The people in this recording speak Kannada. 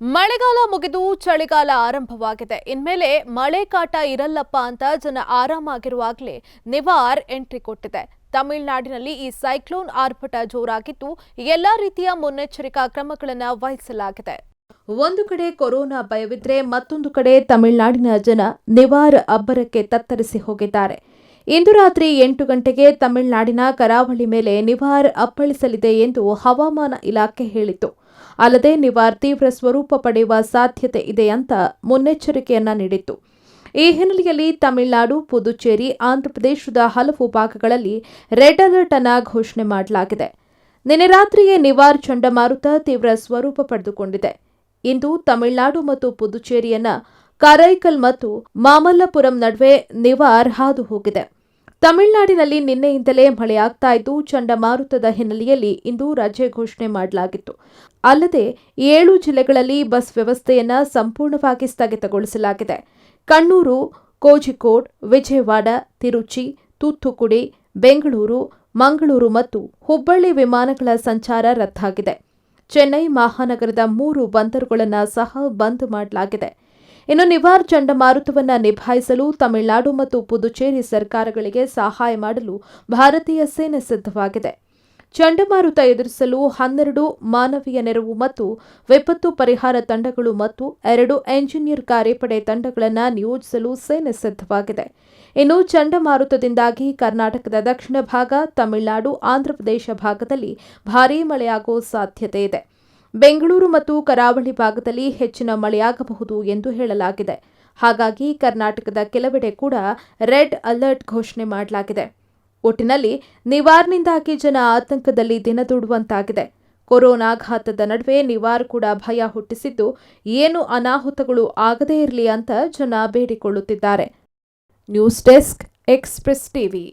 ಮಳೆಗಾಲ ಮುಗಿದು ಚಳಿಗಾಲ ಆರಂಭವಾಗಿದೆ. ಇನ್ಮೇಲೆ ಮಳೆ ಕಾಟ ಇರಲ್ಲಪ್ಪ ಅಂತ ಜನ ಆರಾಮಾಗಿರುವಾಗಲೇ ನಿವಾರ್ ಎಂಟ್ರಿ ಕೊಟ್ಟಿದೆ. ತಮಿಳುನಾಡಿನಲ್ಲಿ ಈ ಸೈಕ್ಲೋನ್ ಆರ್ಭಟ ಜೋರಾಗಿದ್ದು ಎಲ್ಲಾ ರೀತಿಯ ಮುನ್ನೆಚ್ಚರಿಕಾ ಕ್ರಮಗಳನ್ನು ವಹಿಸಲಾಗಿದೆ. ಒಂದು ಕಡೆ ಕೊರೋನಾ ಭಯವಿದ್ರೆ ಮತ್ತೊಂದು ಕಡೆ ತಮಿಳುನಾಡಿನ ಜನ ನಿವಾರ್ ಅಬ್ಬರಕ್ಕೆ ತತ್ತರಿಸಿ ಹೋಗಿದ್ದಾರೆ. ಇಂದು ರಾತ್ರಿ ಎಂಟು ಗಂಟೆಗೆ ತಮಿಳುನಾಡಿನ ಕರಾವಳಿ ಮೇಲೆ ನಿವಾರ್ ಅಪ್ಪಳಿಸಲಿದೆ ಎಂದು ಹವಾಮಾನ ಇಲಾಖೆ ಹೇಳಿತು ಅಲ್ಲದೆ ನಿವಾರ್ ತೀವ್ರ ಸ್ವರೂಪ ಪಡೆಯುವ ಸಾಧ್ಯತೆ ಇದೆ ಅಂತ ಮುನ್ನೆಚ್ಚರಿಕೆಯನ್ನ ನೀಡಿತ್ತು. ಈ ಹಿನ್ನೆಲೆಯಲ್ಲಿ ತಮಿಳುನಾಡು, ಪುದುಚೇರಿ, ಆಂಧ್ರಪ್ರದೇಶದ ಹಲವು ಭಾಗಗಳಲ್ಲಿ ರೆಡ್ ಅಲರ್ಟ್ ಅನ್ನ ಘೋಷಣೆ ಮಾಡಲಾಗಿದೆ. ನಿನ್ನೆ ರಾತ್ರಿಯೇ ನಿವಾರ್ ಚಂಡಮಾರುತ ತೀವ್ರ ಸ್ವರೂಪ ಪಡೆದುಕೊಂಡಿದೆ. ಇಂದು ತಮಿಳುನಾಡು ಮತ್ತು ಪುದುಚೇರಿಯನ್ನ ಕರೈಕಲ್ ಮತ್ತು ಮಾಮಲ್ಲಪುರಂ ನಡುವೆ ನಿವಾರ್ ಹಾದು ಹೋಗಿದೆ ತಮಿಳುನಾಡಿನಲ್ಲಿ ನಿನ್ನೆಯಿಂದಲೇ ಮಳೆಯಾಗ್ತಾ ಇದ್ದು, ಚಂಡಮಾರುತದ ಹಿನ್ನೆಲೆಯಲ್ಲಿ ಇಂದು ರಜೆ ಘೋಷಣೆ ಮಾಡಲಾಗಿತ್ತು. ಅಲ್ಲದೆ, ಏಳು ಜಿಲ್ಲೆಗಳಲ್ಲಿ ಬಸ್ ವ್ಯವಸ್ಥೆಯನ್ನು ಸಂಪೂರ್ಣವಾಗಿ ಸ್ಥಗಿತಗೊಳಿಸಲಾಗಿದೆ. ಕಣ್ಣೂರು, ಕೋಜಿಕೋಡ್, ವಿಜಯವಾಡ, ತಿರುಚಿ, ತೂತ್ತುಕುಡಿ, ಬೆಂಗಳೂರು, ಮಂಗಳೂರು ಮತ್ತು ಹುಬ್ಬಳ್ಳಿ ವಿಮಾನಗಳ ಸಂಚಾರ ರದ್ದಾಗಿದೆ. ಚೆನ್ನೈ ಮಹಾನಗರದ ಮೂರು ಬಂದರುಗಳನ್ನು ಸಹ ಬಂದ್ ಮಾಡಲಾಗಿದೆ. ಇನ್ನು ನಿವಾರ್ ಚಂಡಮಾರುತವನ್ನು ನಿಭಾಯಿಸಲು ತಮಿಳುನಾಡು ಮತ್ತು ಪುದುಚೇರಿ ಸರ್ಕಾರಗಳಿಗೆ ಸಹಾಯ ಮಾಡಲು ಭಾರತೀಯ ಸೇನೆ ಸಿದ್ಧವಾಗಿದೆ. ಚಂಡಮಾರುತ ಎದುರಿಸಲು ಹನ್ನೆರಡು ಮಾನವೀಯ ನೆರವು ಮತ್ತು ವಿಪತ್ತು ಪರಿಹಾರ ತಂಡಗಳು ಮತ್ತು ಎರಡು ಎಂಜಿನಿಯರ್ ಕಾರ್ಯಪಡೆ ತಂಡಗಳನ್ನು ನಿಯೋಜಿಸಲು ಸೇನೆ ಸಿದ್ಧವಾಗಿದೆ. ಇನ್ನು ಚಂಡಮಾರುತದಿಂದಾಗಿ ಕರ್ನಾಟಕದ ದಕ್ಷಿಣ ಭಾಗ, ತಮಿಳುನಾಡು ಆಂಧ್ರಪ್ರದೇಶ ಭಾಗದಲ್ಲಿ ಭಾರೀ ಮಳೆಯಾಗುವ ಸಾಧ್ಯತೆ ಇದೆ. ಬೆಂಗಳೂರು ಮತ್ತು ಕರಾವಳಿ ಭಾಗದಲ್ಲಿ ಹೆಚ್ಚಿನ ಮಳೆಯಾಗಬಹುದು ಎಂದು ಹೇಳಲಾಗಿದೆ. ಹಾಗಾಗಿ ಕರ್ನಾಟಕದ ಕೆಲವೆಡೆ ಕೂಡ ರೆಡ್ ಅಲರ್ಟ್ ಘೋಷಣೆ ಮಾಡಲಾಗಿದೆ. ಒಟ್ಟಿನಲ್ಲಿ ನಿವಾರ್ನಿಂದಾಗಿ ಜನ ಆತಂಕದಲ್ಲಿ ದಿನದೂಡುವಂತಾಗಿದೆ. ಕೊರೋನಾಘಾತದ ನಡುವೆ ನಿವಾರ್ ಕೂಡ ಭಯ ಹುಟ್ಟಿಸಿದ್ದು, ಏನು ಅನಾಹುತಗಳು ಆಗದೇ ಇರಲಿ ಅಂತ ಜನ ಬೇಡಿಕೊಳ್ಳುತ್ತಿದ್ದಾರೆ. News desk Express TV.